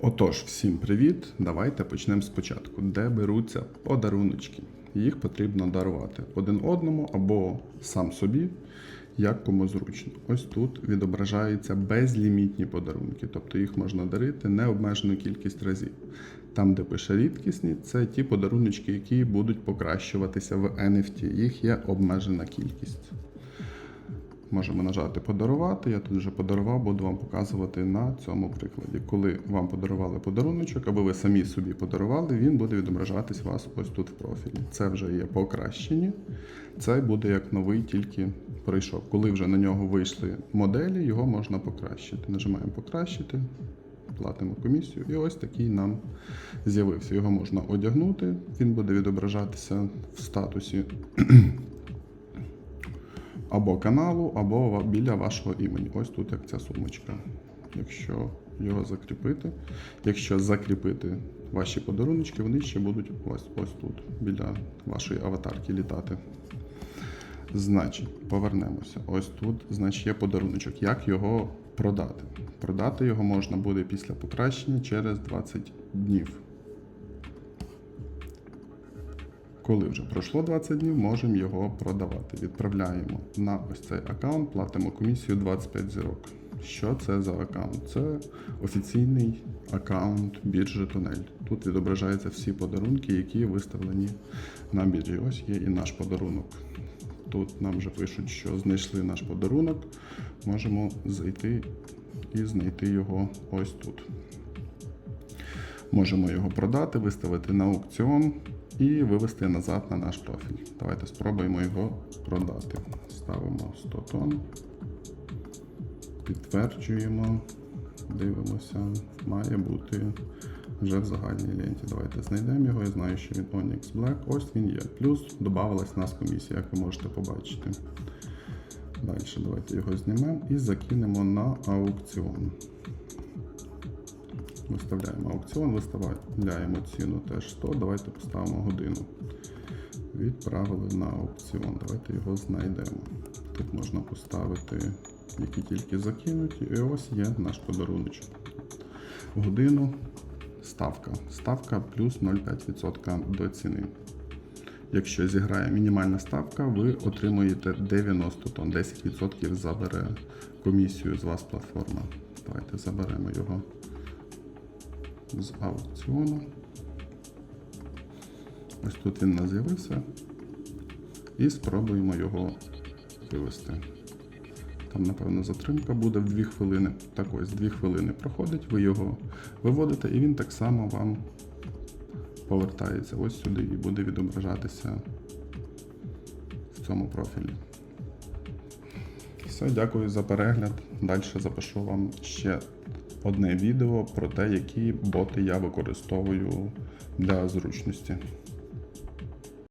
Отож, всім привіт! Давайте почнемо спочатку. Де беруться подаруночки? Їх потрібно дарувати один одному або сам собі, як кому зручно. Ось тут відображаються безлімітні подарунки, тобто їх можна дарити необмежену кількість разів. Там, де пише рідкісні, це ті подаруночки, які будуть покращуватися в NFT. Їх є обмежена кількість. Можемо нажати подарувати. Я тут вже подарував, буду вам показувати на цьому прикладі. Коли вам подарували подаруночок, або ви самі собі подарували, він буде відображатись у вас ось тут в профілі. Це вже є покращені. Це буде як новий, тільки прийшов. Коли вже на нього вийшли моделі, його можна покращити. Нажимаємо покращити, платимо комісію, і ось такий нам з'явився. Його можна одягнути, він буде відображатися в статусі або каналу, або біля вашого імені. Ось тут як ця сумочка. Якщо його закріпити, якщо закріпити ваші подаруночки, вони ще будуть ось, ось тут, біля вашої аватарки літати. Значить, повернемося. Ось тут, значить, є подаруночок. Як його продати? Продати його можна буде після покращення через 20 днів. Коли вже пройшло 20 днів, можемо його продавати. Відправляємо на ось цей аккаунт, платимо комісію 25 зірок. Що це за аккаунт? Це офіційний аккаунт біржі Тунель. Тут відображаються всі подарунки, які виставлені на біржі. Ось є і наш подарунок. Тут нам вже пишуть, що знайшли наш подарунок. Можемо зайти і знайти його ось тут. Можемо його продати, виставити на аукціон і вивести назад на наш профіль. Давайте спробуємо його продати. Ставимо 100 тонн, підтверджуємо, дивимося, має бути вже в загальній ленті. Давайте знайдемо його. Я знаю, що він Onyx Black. Ось він є. Плюс додавалась нас комісія, як ви можете побачити. Далі давайте його знімемо і закинемо на аукціон. Виставляємо аукціон, виставляємо ціну теж 100. Давайте поставимо годину. Відправили на аукціон. Давайте його знайдемо. Тут можна поставити, які тільки закинуті. І ось є наш подаруночок. Годину ставка. Ставка плюс 0,5% до ціни. Якщо зіграє мінімальна ставка, ви отримуєте 90 тонн. 10% забере комісію з вас платформа. Давайте заберемо його з аукціону. Ось тут він нас з'явився. І спробуємо його вивести. Там, напевно, затримка буде в 2 хвилини. Так ось 2 хвилини проходить, ви його виводите, і він так само вам повертається ось сюди і буде відображатися в цьому профілі. Все, дякую за перегляд. Далі запишу вам ще одне відео про те, які боти я використовую для зручності.